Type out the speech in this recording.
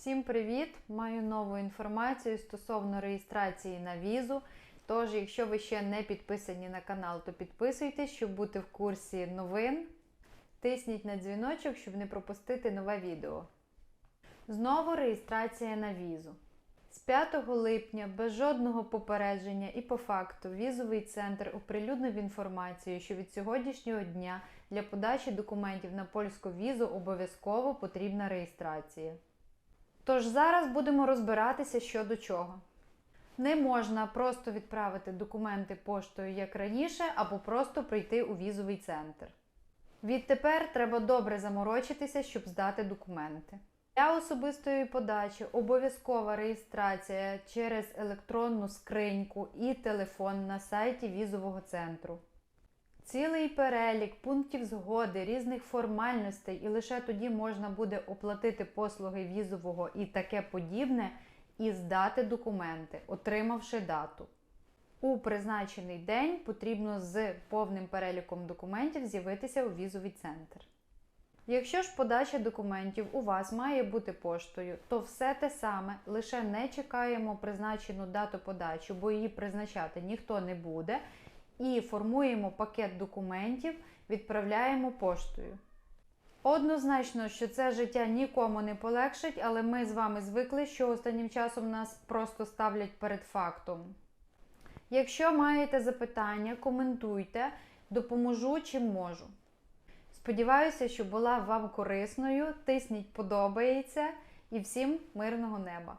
Всім привіт! Маю нову інформацію стосовно реєстрації на візу. Тож, якщо ви ще не підписані на канал, то підписуйтесь, щоб бути в курсі новин. Тисніть на дзвіночок, щоб не пропустити нове відео. Знову реєстрація на візу. З 5 липня без жодного попередження і по факту візовий центр оприлюднив інформацію, що від сьогоднішнього дня для подачі документів на польську візу обов'язково потрібна реєстрація. Тож зараз будемо розбиратися що до чого. Не можна просто відправити документи поштою як раніше, або просто прийти у візовий центр. Відтепер треба добре заморочитися, щоб здати документи. Для особистої подачі обов'язкова реєстрація через електронну скриньку і телефон на сайті візового центру. Цілий перелік пунктів згоди, різних формальностей, і лише тоді можна буде оплатити послуги візового і таке подібне, і здати документи, отримавши дату. У призначений день потрібно з повним переліком документів з'явитися у візовий центр. Якщо ж подача документів у вас має бути поштою, то все те саме, лише не чекаємо призначену дату подачі, бо її призначати ніхто не буде, і формуємо пакет документів, відправляємо поштою. Однозначно, що це життя нікому не полегшить, але ми з вами звикли, що останнім часом нас просто ставлять перед фактом. Якщо маєте запитання, коментуйте, допоможу чим можу. Сподіваюся, що була вам корисною. Тисніть подобається і всім мирного неба!